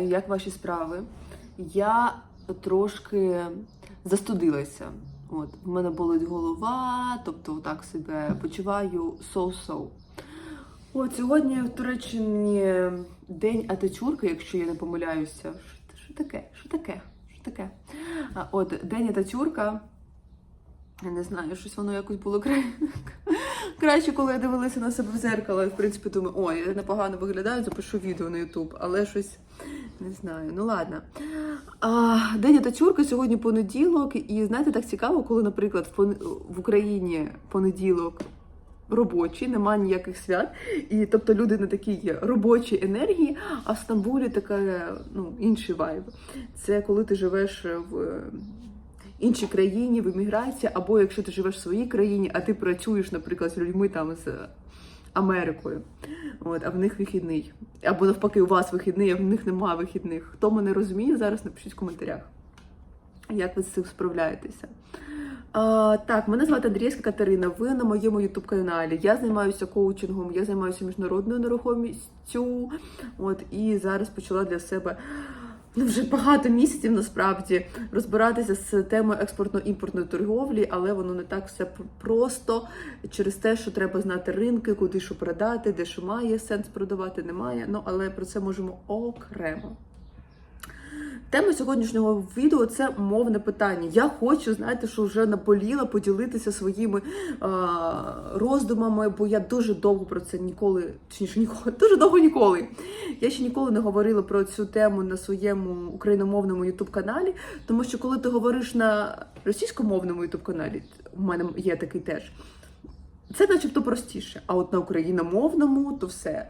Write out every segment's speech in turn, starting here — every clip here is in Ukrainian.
Як ваші справи? Я трошки застудилася. От, в мене болить голова, тобто так себе почуваю so-so. От сьогодні в Туреччині День Ататюрка, якщо я не помиляюся. Що, таке? Що таке? Що таке? От День Ататюрка. Я не знаю, щось воно якось було кра... краще, коли я дивилася на себе в зеркало. Я, в принципі, думаю, ой, я непогано виглядаю, запишу відео на Ютуб, але щось не знаю. Ну ладно. А, День Ататюрка сьогодні понеділок, і знаєте, так цікаво, коли, наприклад, в, Україні понеділок. Робочі, немає ніяких свят, і тобто люди на такій робочій енергії, а в Стамбулі така ну, інший вайб. Це коли ти живеш в іншій країні, в еміграції, або якщо ти живеш в своїй країні, а ти працюєш, наприклад, з людьми там з Америкою, от, а в них вихідний. Або навпаки, у вас вихідний, а в них немає вихідних. Хто мене розуміє, зараз напишіть в коментарях, як ви з цим справляєтеся. А, так, мене звати Андрійська Катерина. Ви на моєму ютуб каналі. Я займаюся коучингом, я займаюся міжнародною нерухомістю. От і зараз почала для себе ну, вже багато місяців насправді розбиратися з темою експортно-імпортної торговлі, але воно не так все просто через те, що треба знати ринки, куди що продати, де що має сенс продавати, немає. Ну але про це можемо окремо. Тема сьогоднішнього відео це мовне питання. Я хочу, знаєте, що вже наболіла поділитися своїми е, роздумами, бо я дуже довго про це ніколи, точніше, ніколи, дуже довго ніколи. Я ще ніколи не говорила про цю тему на своєму україномовному ютуб-каналі, тому що коли ти говориш на російськомовному ютуб-каналі, у мене є такий теж. Це начебто простіше. А от на україномовному то все.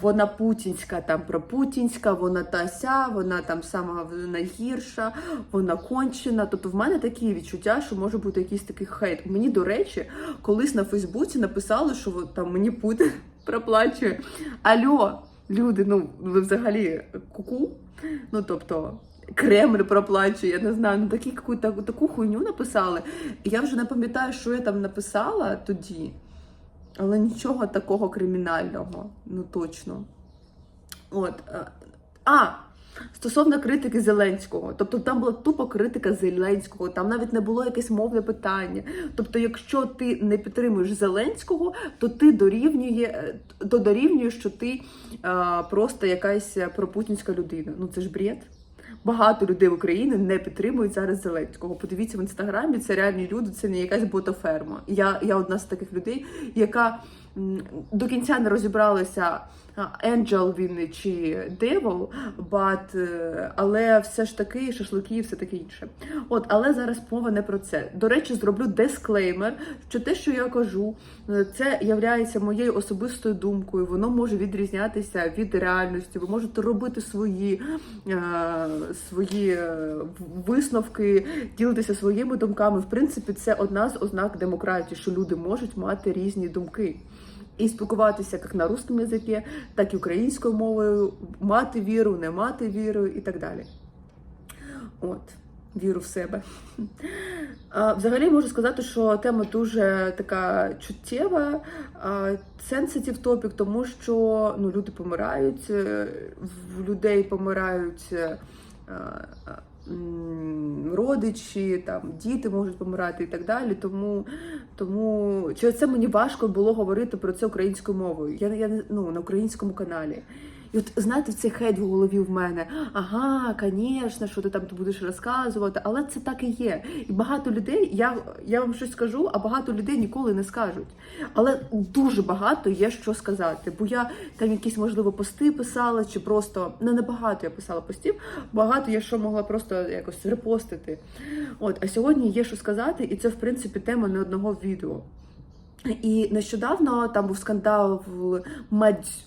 Вона путінська, там про путінська, вона та ся, вона там сама найгірша, вона кончена. Тобто в мене такі відчуття, що може бути якийсь такий хейт. Мені, до речі, колись на Фейсбуці написали, що там мені Путін проплачує. Альо, люди, ну ви взагалі куку? Ну тобто. Кремль проплачує, я не знаю, ну такі таку, таку, хуйню написали. Я вже не пам'ятаю, що я там написала тоді, але нічого такого кримінального, ну точно. От. е, А! Стосовно критики Зеленського, тобто там була тупо критика Зеленського, там навіть не було якесь мовне питання. Тобто, якщо ти не підтримуєш Зеленського, то ти дорівнює, е, то дорівнюєш, що ти а, просто якась пропутінська людина. Ну це ж бред. Багато людей в Україні не підтримують зараз Зеленського. Подивіться в інстаграмі, це реальні люди, це не якась ботаферма. Я, я одна з таких людей, яка до кінця не розібралася. Angel він чи Devil, but, е, але все ж таки шашлики і все таке інше. От, але зараз мова не про це. До речі, зроблю дисклеймер, що те, що я кажу, е, це являється моєю особистою думкою. Воно може відрізнятися від реальності. Ви можете робити свої, е, свої висновки, ділитися своїми думками. В принципі, це одна з ознак демократії, що люди можуть мати різні думки. І спілкуватися як на русском язикі, так і українською мовою, мати віру, не мати віру і так далі. От, віру в себе. Взагалі можу сказати, що тема дуже така чуттєва, сенситив топік, тому що ну, люди помирають, е, в людей помирають. Родичі, там діти можуть помирати і так далі. Тому тому через це мені важко було говорити про це українською мовою. Я я ну, на українському каналі. І от знаєте, цей хейт в голові в мене. Ага, звісно, що ти там будеш розказувати, але це так і є. І багато людей, я, я вам щось скажу, а багато людей ніколи не скажуть. Але дуже багато є що сказати. Бо я там якісь, можливо, пости писала, чи просто не набагато я писала постів, багато я що могла просто якось репостити. От, а сьогодні є що сказати, і це, в принципі, тема не одного відео. І нещодавно там був скандал в Мадзь...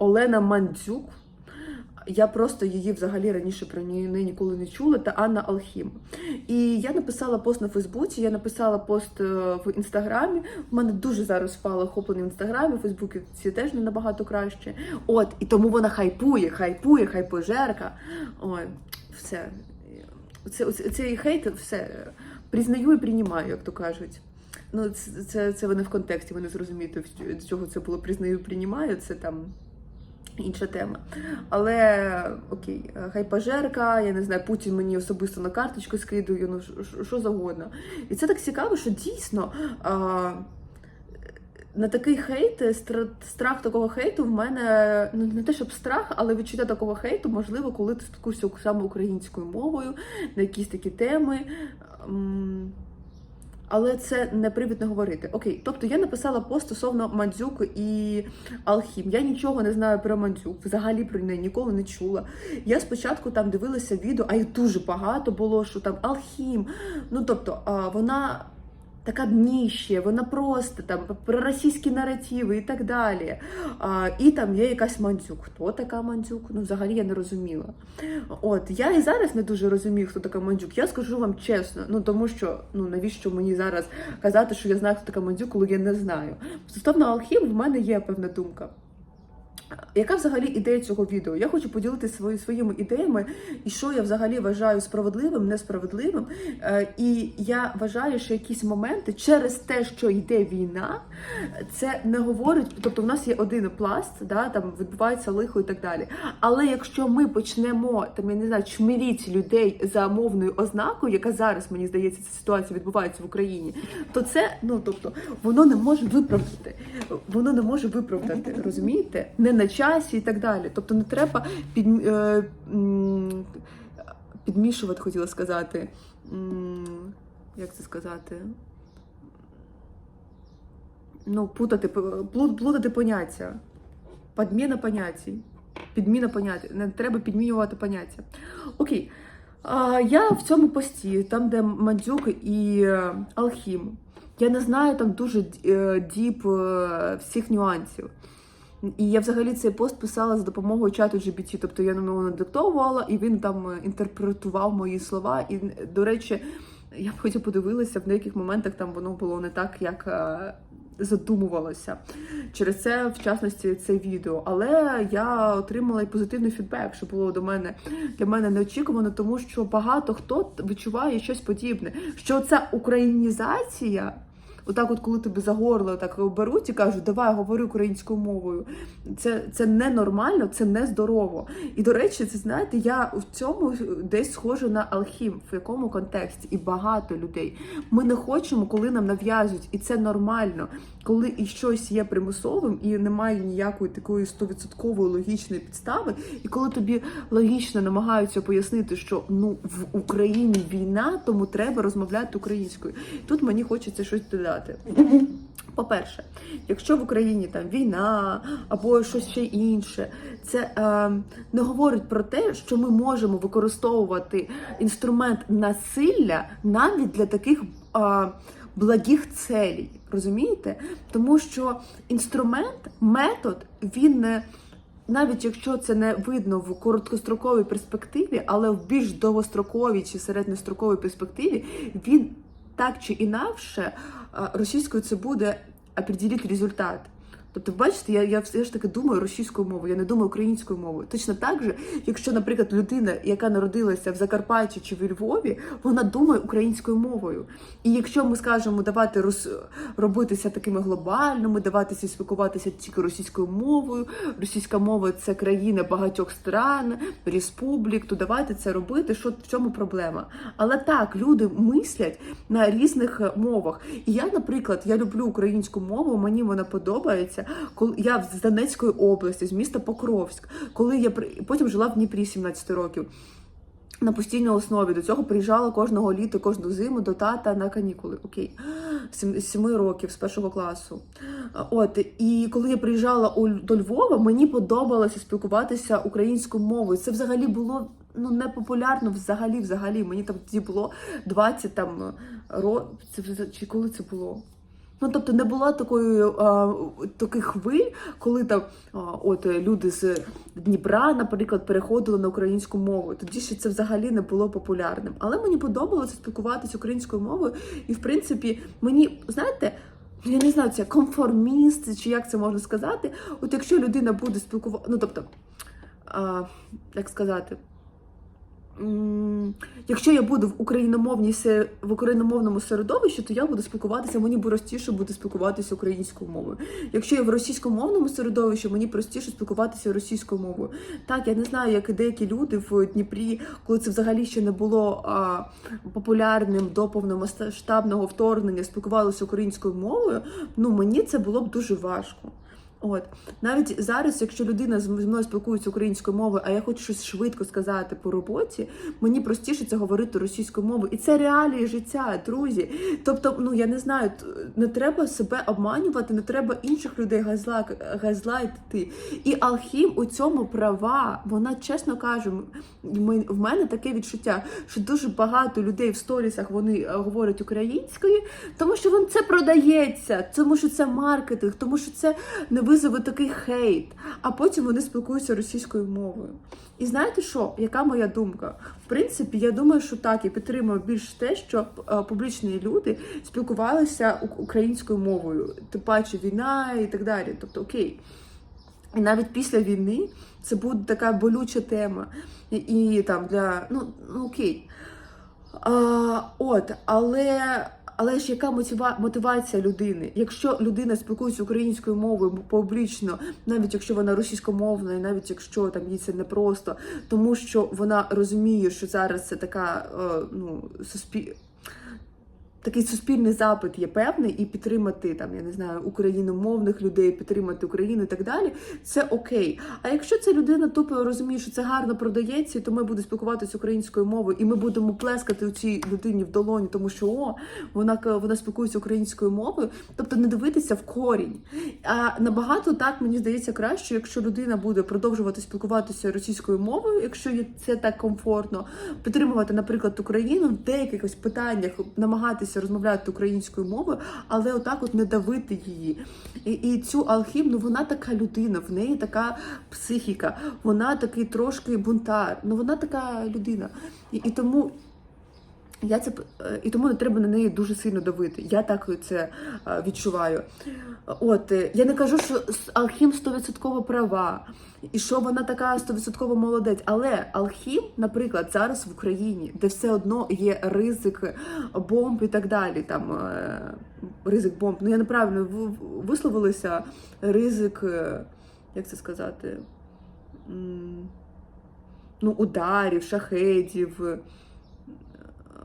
Олена Мандзюк. Я просто її взагалі раніше про неї ніколи не чула, та Анна Алхім. І я написала пост на Фейсбуці, я написала пост е, в інстаграмі. У мене дуже зараз впало охоплення в інстаграмі, в Фейсбуці ці теж не набагато краще. От, і тому вона хайпує, хайпує, хайпожерка. Ой, все. Це, це, цей хейт, все признаю і приймаю, як то кажуть. Ну, це, це, це вони в контексті, ви не зрозумієте, до чого це було признаю приймаю. Це там Інша тема. Але окей, хайпажерка, я не знаю, Путін мені особисто на карточку скидує, ну що завгодно. І це так цікаво, що дійсно а, на такий хейт, страх такого хейту в мене ну не те, щоб страх, але відчуття такого хейту, можливо, коли ти спілкуєшся саме українською мовою на якісь такі теми. Але це не привід не говорити. Окей, тобто я написала пост стосовно Мандзюк і Алхім. Я нічого не знаю про Мандзюк, взагалі про неї ніколи не чула. Я спочатку там дивилася відео, а їх дуже багато було, що там Алхім. Ну тобто, вона така дніще, вона просто там про російські наративи і так далі. А, і там є якась Мандзюк. Хто така Мандзюк? Ну, взагалі я не розуміла. От я і зараз не дуже розумію, хто така Мандзюк. Я скажу вам чесно, ну тому що ну навіщо мені зараз казати, що я знаю, хто така Мандзюк, коли я не знаю. Стосовно Алхім, в мене є певна думка. Яка взагалі ідея цього відео? Я хочу поділитися свої, своїми ідеями, і що я взагалі вважаю справедливим, несправедливим. Е, і я вважаю, що якісь моменти через те, що йде війна, це не говорить. Тобто, в нас є один пласт, да, там відбувається лихо і так далі. Але якщо ми почнемо там, я не знаю, чмиріть людей за мовною ознакою, яка зараз мені здається, ця ситуація відбувається в Україні, то це ну тобто воно не може виправдати. Воно не може виправдати, розумієте? Не на часі і так далі. Тобто не треба під, е, підмішувати, хотіла сказати. Як це сказати? Ну, путати, плутати поняття. Подміна поняття. Підміна поняття. Не треба підмінювати поняття. Окей. А, я в цьому пості, там, де Мандзюк і е, Алхім. Я не знаю там дуже е, діп всіх нюансів. І я взагалі цей пост писала за допомогою чату GPT, тобто я на нього надиктовувала, і він там е, інтерпретував мої слова. І, до речі, я б хотів подивилася, в деяких моментах там воно було не так, як е, задумувалося. Через це, в частності, це відео. Але я отримала і позитивний фідбек, що було до мене для мене неочікувано, тому що багато хто відчуває щось подібне. Що ця українізація. Отак, от коли тебе за горло так беруть і кажуть, давай говори українською мовою. Це, це ненормально, це нездорово. І до речі, це знаєте, я в цьому десь схожа на алхім, в якому контексті, і багато людей. Ми не хочемо, коли нам нав'язують, і це нормально, коли і щось є примусовим, і немає ніякої такої стовідсоткової логічної підстави, і коли тобі логічно намагаються пояснити, що ну в Україні війна, тому треба розмовляти українською. Тут мені хочеться щось додати. По-перше, якщо в Україні там війна або щось ще інше, це е, не говорить про те, що ми можемо використовувати інструмент насилля навіть для таких е, благих целей. Розумієте? Тому що інструмент, метод, він не. Навіть якщо це не видно в короткостроковій перспективі, але в більш довгостроковій чи середньостроковій перспективі, він так чи інакше російською це буде определити результат. Тобто, бачите, я, я все ж таки думаю російською мовою, я не думаю українською мовою. Точно так же, якщо, наприклад, людина, яка народилася в Закарпатті чи в Львові, вона думає українською мовою. І якщо ми скажемо давати роз... робитися такими глобальними, даватися спілкуватися тільки російською мовою, російська мова це країна багатьох стран, республік, то давайте це робити. Що в чому проблема? Але так, люди мислять на різних мовах. І я, наприклад, я люблю українську мову, мені вона подобається. Коли я з Донецької області, з міста Покровськ, коли я потім жила в Дніпрі 17 років. На постійній основі до цього приїжджала кожного літа, кожну зиму до тата на канікули. Окей, з семи років, з першого класу. От і коли я приїжджала до Львова, мені подобалося спілкуватися українською мовою. Це взагалі було ну не популярно взагалі. Взагалі мені там тоді було 20 там ро... це чи коли це було? Ну, тобто не було такої а, таких хвиль, коли там а, от е, люди з Дніпра, наприклад, переходили на українську мову. Тоді ще це взагалі не було популярним. Але мені подобалося спілкуватися українською мовою, і в принципі, мені знаєте. Я не знаю, це конформіст, чи як це можна сказати. От якщо людина буде спілкувати, ну тобто, а, як сказати, якщо я буду в україномовній в україномовному середовищі, то я буду спілкуватися, мені простіше буде спілкуватися українською мовою. Якщо я в російськомовному середовищі, мені простіше спілкуватися російською мовою. Так, я не знаю, як і деякі люди в Дніпрі, коли це взагалі ще не було а, популярним до повномасштабного вторгнення, спілкувалися українською мовою. Ну мені це було б дуже важко. От навіть зараз, якщо людина з мною спілкується українською мовою, а я хочу щось швидко сказати по роботі, мені простіше це говорити російською мовою. І це реалії життя, друзі. Тобто, ну я не знаю, не треба себе обманювати, не треба інших людей газла- газлайтити. І Алхім у цьому права. Вона чесно каже, в мене таке відчуття, що дуже багато людей в сторісах вони е, говорять українською, тому що вам це продається, тому що це маркетинг, тому що це не визове такий хейт. А потім вони спілкуються російською мовою. І знаєте що? Яка моя думка? В принципі, я думаю, що так, я підтримую більш те, що е, публічні люди спілкувалися українською мовою, тим паче війна і так далі. Тобто, окей. І навіть після війни це буде така болюча тема. І, і там для ну, ну окей. А, от, але, але ж яка мотива, мотивація людини? Якщо людина спілкується українською мовою публічно, навіть якщо вона російськомовна, і навіть якщо там їй це непросто, тому що вона розуміє, що зараз це така е, ну, суспіль... Такий суспільний запит є певний, і підтримати там, я не знаю, україномовних людей, підтримати Україну і так далі, це окей. А якщо ця людина тупо розуміє, що це гарно продається, і тому буде спілкуватися українською мовою, і ми будемо плескати у цій людині в долоні, тому що о, вона вона спілкується українською мовою, тобто не дивитися в корінь. А набагато так мені здається краще, якщо людина буде продовжувати спілкуватися російською мовою, якщо це так комфортно, підтримувати, наприклад, Україну в деяких питаннях, намагатися розмовляти українською мовою, але отак от не давити її. І, і цю алхім, вона така людина, в неї така психіка, вона такий трошки бунтар, ну вона така людина. І, і тому. Я це е, і тому не треба на неї дуже сильно давити. Я так це е, відчуваю. От е, я не кажу, що Алхім 100% права, і що вона така 100% молодець. Але Алхім, наприклад, зараз в Україні, де все одно є ризик бомб і так далі. Там ризик бомб. Ну я неправильно висловилася. Ризик, як це сказати? Ну, ударів, шахедів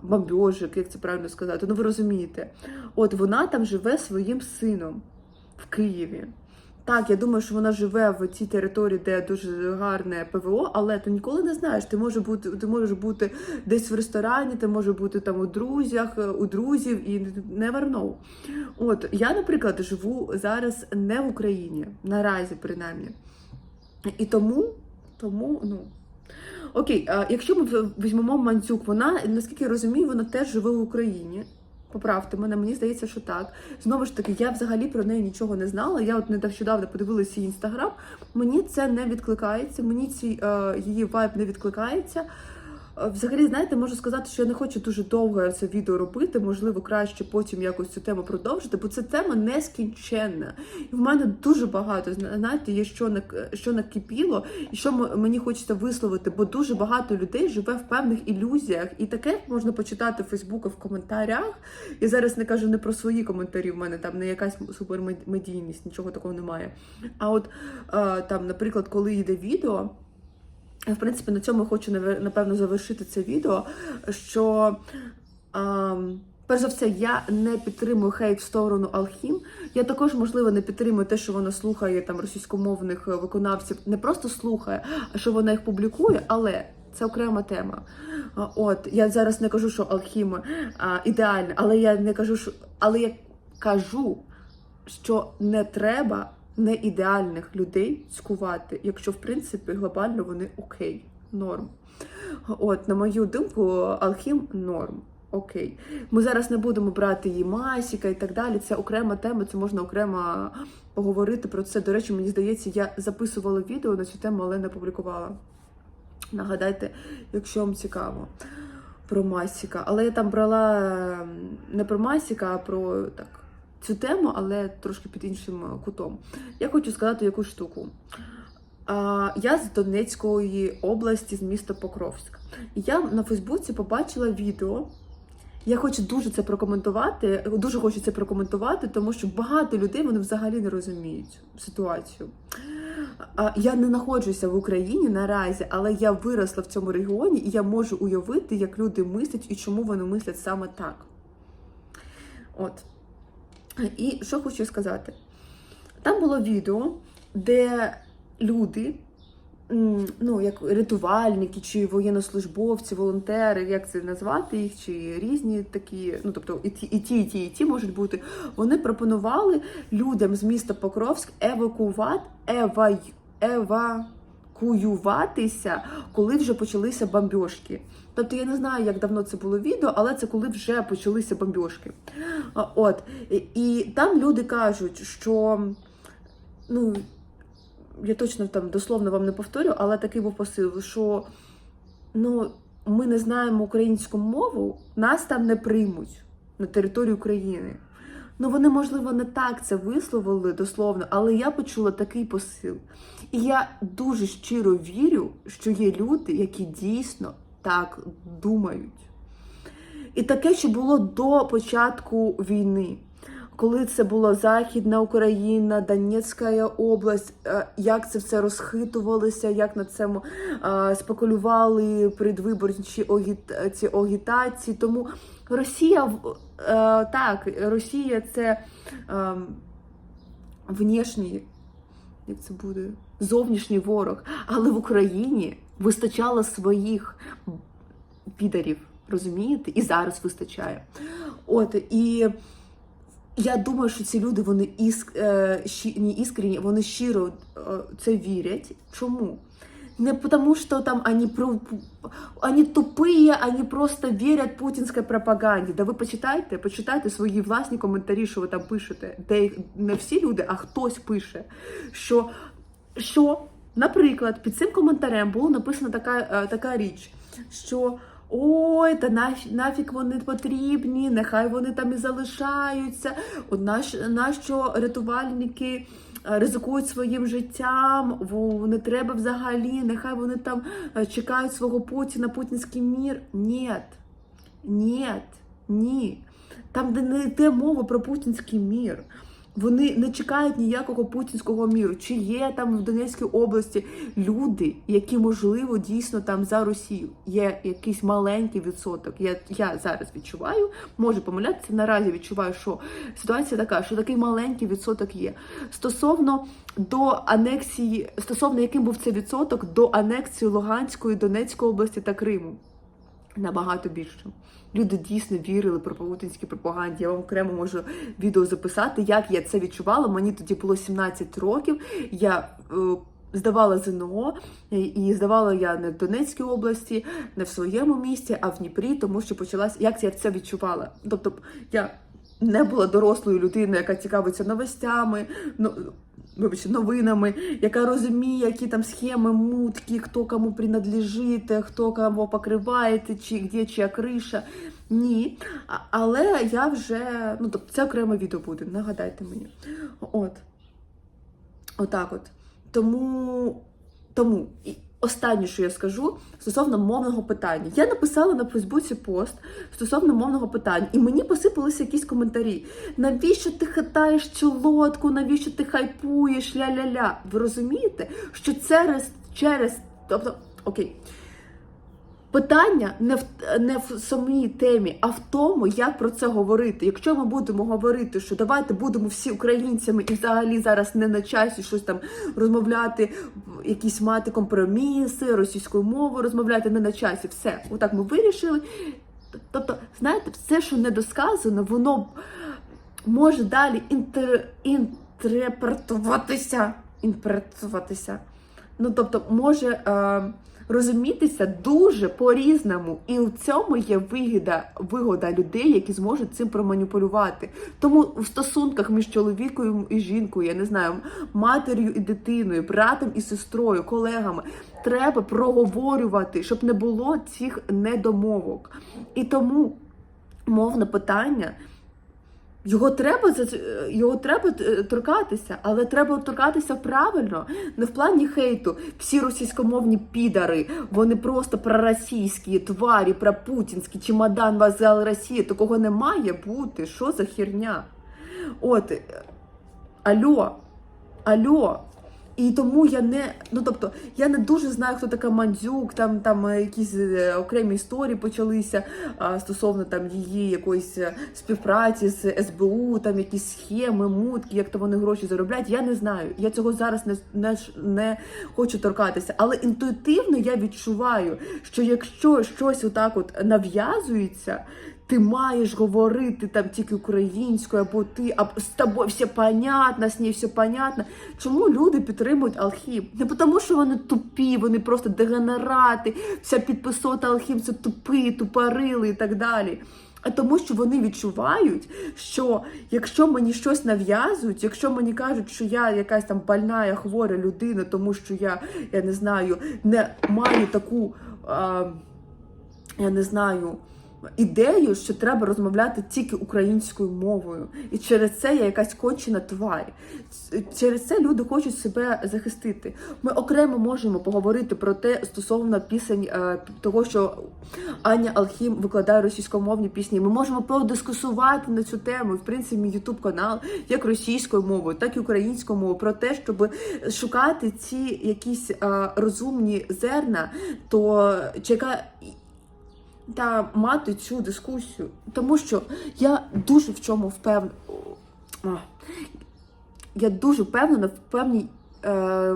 бомбьожик, як це правильно сказати. Ну ви розумієте. От вона там живе своїм сином в Києві. Так, я думаю, що вона живе в цій території, де дуже гарне ПВО, але ти ніколи не знаєш. Ти можеш бути, ти можеш бути десь в ресторані, ти можеш бути там у друзях, у друзів і never know. От я, наприклад, живу зараз не в Україні, наразі принаймні. І тому, тому, ну. Окей, а якщо ми візьмемо Мандзюк, вона, наскільки я розумію, вона теж живе в Україні. Поправте мене, мені здається, що так. Знову ж таки, я взагалі про неї нічого не знала. Я от нещодавно подивилася її інстаграм. Мені це не відкликається, мені ці, е, її вайб не відкликається. Взагалі, знаєте, можу сказати, що я не хочу дуже довго це відео робити. Можливо, краще потім якось цю тему продовжити, бо ця тема нескінченна. І в мене дуже багато зна- знаєте, є що нак- що накипіло, і що мені хочеться висловити, бо дуже багато людей живе в певних ілюзіях, і таке можна почитати в Фейсбуку в коментарях. Я зараз не кажу не про свої коментарі. В мене там не якась супермедійність, нічого такого немає. А от е, там, наприклад, коли йде відео. В принципі, на цьому хочу напевно завершити це відео. Що ем, перш за все, я не підтримую хейт в сторону Алхім. Я також, можливо, не підтримую те, що вона слухає там російськомовних е, виконавців. Не просто слухає, а що вона їх публікує, але. Це окрема тема. От я зараз не кажу, що Алхім ідеальна, але я не кажу, що але я кажу, що не треба не ідеальних людей цькувати, якщо в принципі глобально вони окей, норм. От, на мою думку, Алхім норм. Окей. Ми зараз не будемо брати її масіка і так далі. Це окрема тема, це можна окремо поговорити про це. До речі, мені здається, я записувала відео на цю тему, але не публікувала. Нагадайте, якщо вам цікаво про Масіка. Але я там брала ем, не про Масіка, а про так, цю тему, але трошки під іншим е, кутом. Я хочу сказати якусь штуку. Я з Донецької області, з міста Покровськ. І я на Фейсбуці побачила відео. Я хочу дуже це прокоментувати, дуже хочу це прокоментувати, тому що багато людей вони взагалі не розуміють ситуацію. Я не знаходжуся в Україні наразі, але я виросла в цьому регіоні, і я можу уявити, як люди мислять і чому вони мислять саме так. От. І що хочу сказати? Там було відео, де люди, ну, як рятувальники, чи воєннослужбовці, волонтери, як це назвати їх, чи різні такі, ну тобто і ті, і ті, і ті, і ті можуть бути. Вони пропонували людям з міста Покровськ евакувати, ева, евакуюватися, коли вже почалися бомбьошки. Тобто я не знаю, як давно це було відео, але це коли вже почалися бомбьошки. От і, там люди кажуть, що ну я точно там дословно вам не повторю, але такий був посил, що ну, ми не знаємо українську мову, нас там не приймуть на території України. Ну, вони, можливо, не так це висловили дословно, але я почула такий посил. І я дуже щиро вірю, що є люди, які дійсно так думають. І таке, що було до початку війни коли це була Західна Україна, Донецька область, е, як це все розхитувалося, як на цьому е, спекулювали предвиборчі ці агітації. Тому Росія так, Росія це е, внешній, як це буде, зовнішній ворог, але в Україні вистачало своїх підарів, розумієте? І зараз вистачає. От і. Я думаю, що ці люди вони іск, е, щі, не іскренні, вони щиро е, це вірять. Чому? Не тому, що там они, они тупые, они просто вірять путінській пропаганді. Да ви почитайте, почитайте свої власні коментарі, що ви там пишете. Де не всі люди, а хтось пише. Що, що наприклад, під цим коментарем було написана така, е, така річ, що. Ой, та наф- нафіг вони потрібні, нехай вони там і залишаються. От наш, нащо рятувальники ризикують своїм життям, не треба взагалі, нехай вони там е, чекають свого Путіна, путінський мір. Ні, ні, ні. Там, де не йде мова про путінський мір. Вони не чекають ніякого путінського міру. Чи є там в Донецькій області люди, які можливо дійсно там за Росію? Є якийсь маленький відсоток. Я, я зараз відчуваю, можу помилятися. Наразі відчуваю, що ситуація така, що такий маленький відсоток є. Стосовно до анексії, стосовно яким був цей відсоток до анексії Луганської, Донецької області та Криму. Набагато більше. Люди дійсно вірили про путінській пропаганді. Я вам окремо можу відео записати, як я це відчувала. Мені тоді було 17 років. Я е, здавала ЗНО, і- і здавала я не в Донецькій області, не в своєму місті, а в Дніпрі, тому що почалась, як я це відчувала. Тобто я не була дорослою людиною, яка цікавиться новостями. Ну, Вибачте, новинами, яка розуміє, які там схеми, мутки, хто кому принадлежить, хто кому покриває, чи де чия криша. Ні. Але я вже, ну тобто це окреме відео буде, нагадайте мені. От. Отак от. Тому, тому останнє, що я скажу, стосовно мовного питання. Я написала на Фейсбуці пост стосовно мовного питання, і мені посипалися якісь коментарі. Навіщо ти хитаєш цю лодку? Навіщо ти хайпуєш? Ля-ля-ля. Ви розумієте, що через, через тобто, окей. Питання не в не в самій темі, а в тому, як про це говорити. Якщо ми будемо говорити, що давайте будемо всі українцями і взагалі зараз не на часі щось там розмовляти, якісь мати компроміси, російською мовою розмовляти не на часі, все, отак ми вирішили. Тобто, знаєте, все, що недосказано, воно може далі інтер... інтерпретуватися. Інтерпретуватися. Ну, тобто, може е, розумітися дуже по-різному. І в цьому є вигода, вигода людей, які зможуть цим проманіпулювати. Тому в стосунках між чоловіком і жінкою, я не знаю, матір'ю і дитиною, братом і сестрою, колегами, треба проговорювати, щоб не було цих недомовок. І тому мовне питання Його треба за його треба е, торкатися, але треба торкатися правильно, не в плані хейту. Всі російськомовні підари, вони просто проросійські тварі, пропутінські, чемодан вазел Росії. Такого не має бути. Що за херня? От Альо, алло, алло. І тому я не ну тобто я не дуже знаю, хто така Мандзюк, там там е, якісь е, окремі історії почалися а, стосовно там її якоїсь е, співпраці з СБУ, там якісь схеми, мутки, як то вони гроші заробляють. Я не знаю. Я цього зараз не, не, не хочу торкатися. Але інтуїтивно я відчуваю, що якщо щось отак от нав'язується. Ти маєш говорити там тільки українською, або ти або з тобою все понятно, з нею все понятно. Чому люди підтримують Алхім? Не тому, що вони тупі, вони просто дегенерати, вся підписота Алхім це тупі, тупорили і так далі. А тому, що вони відчувають, що якщо мені щось нав'язують, якщо мені кажуть, що я якась там больна, я хвора людина, тому що я, я не знаю, не маю таку, а, я не знаю ідею, що треба розмовляти тільки українською мовою, і через це я якась кончена тварь. Через це люди хочуть себе захистити. Ми окремо можемо поговорити про те стосовно пісень е, того, що Аня Алхім викладає російськомовні пісні. Ми можемо подискусувати на цю тему. В принципі, мій ютуб канал як російською мовою, так і українською мовою про те, щоб шукати ці якісь е, розумні зерна, то чека та мати цю дискусію. Тому що я дуже в чому впевнена. Я дуже впевнена в певній е,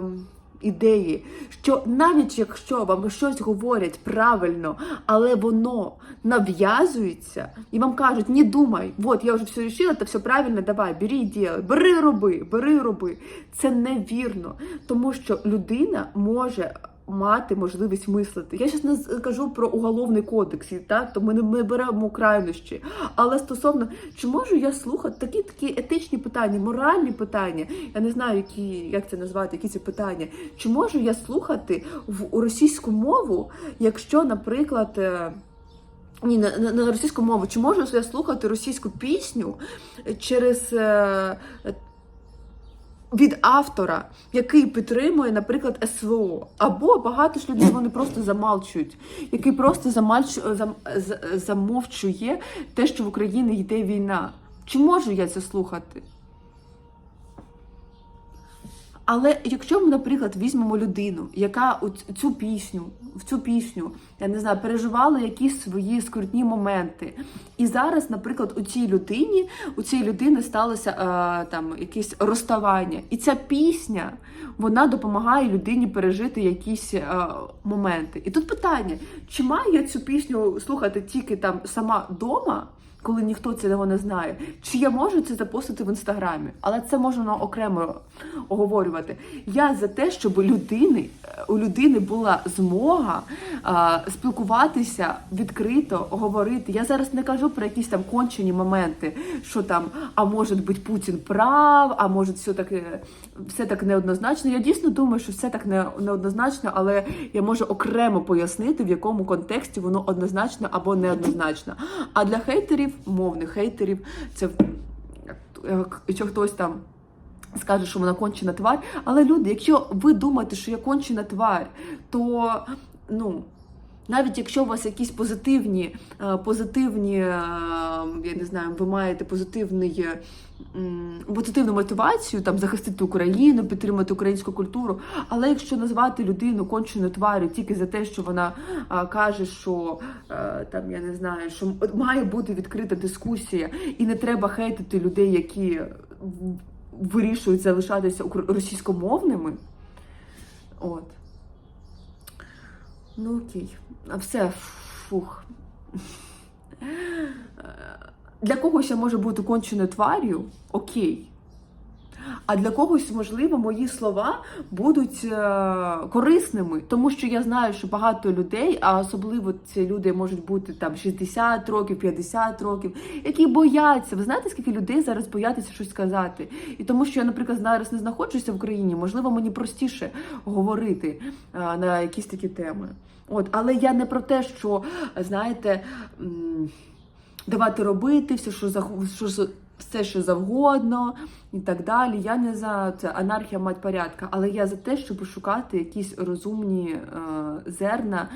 ідеї, що навіть якщо вам щось говорять правильно, але воно нав'язується, і вам кажуть, не думай, от я вже все рішила, це все правильно, давай, бери і ділай, бери роби, бери роби. Це невірно, тому що людина може мати можливість мислити. Я зараз не кажу про уголовний кодекс, так то ми не беремо крайнощі. Але стосовно чи можу я слухати такі такі етичні питання, моральні питання, я не знаю, які як це назвати, які це питання. Чи можу я слухати в російську мову, якщо, наприклад. е, ні, на, на, на російську мову. Чи можу я слухати російську пісню через е, від автора, який підтримує, наприклад, СВО. Або багато ж людей вони просто замалчують, який просто замальчу, зам, замовчує те, що в Україні йде війна. Чи можу я це слухати? Але якщо ми, наприклад, візьмемо людину, яка цю пісню, в цю пісню, я не знаю, переживала якісь свої скрутні моменти. І зараз, наприклад, у цій людині, у цій людини сталося е, там якесь розставання. І ця пісня вона допомагає людині пережити якісь е, моменти. І тут питання: чи маю я цю пісню слухати тільки там сама дома? Коли ніхто цього не знає, чи я можу це запостити в інстаграмі, але це можна окремо оговорювати. Я за те, щоб людини у людини була змога а, спілкуватися відкрито, говорити. Я зараз не кажу про якісь там кончені моменти, що там, а може бути Путін прав, а може все так все так неоднозначно. Я дійсно думаю, що все так не, неоднозначно, але я можу окремо пояснити, в якому контексті воно однозначно або неоднозначно. А для хейтерів, мовних хейтерів, це якщо хтось там. Скаже, що вона кончена тварь. Але люди, якщо ви думаєте, що я кончена тварь, то ну. Навіть якщо у вас якісь позитивні, е, позитивні, е, я не знаю, ви маєте позитивний, е, позитивну мотивацію там захистити Україну, підтримати українську культуру. Але якщо назвати людину конченою тварю тільки за те, що вона каже, що там я не знаю, що має бути відкрита дискусія, і не треба хейтити людей, які вирішують залишатися російськомовними. От. Ну окей. А все, фух. Для когось я можу бути конченою тварю, окей. А для когось, можливо, мої слова будуть е, корисними, тому що я знаю, що багато людей, а особливо ці люди можуть бути там 60 років, 50 років, які бояться. Ви знаєте, скільки людей зараз боятися щось сказати? І тому, що я, наприклад, зараз не знаходжуся в Україні, можливо, мені простіше говорити е, на якісь такі теми. От, але я не про те, що знаєте. Давати робити все, що захо- що все, що завгодно, і так далі. Я не за це анархія мать порядка, але я за те, щоб шукати якісь розумні е, зерна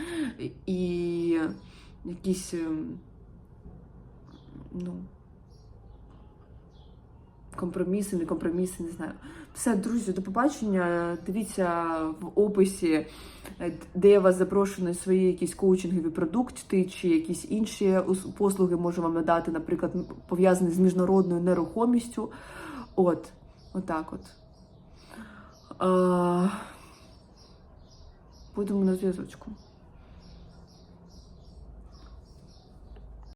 і якісь. ем, ну, компроміси, не компроміси, не знаю. Все, друзі, до побачення. Дивіться в описі, е, де я вас запрошую свої якісь коучингові продукти чи якісь інші послуги можу вам надати, наприклад, пов'язані з міжнародною нерухомістю. От, отак от. Будемо на зв'язочку.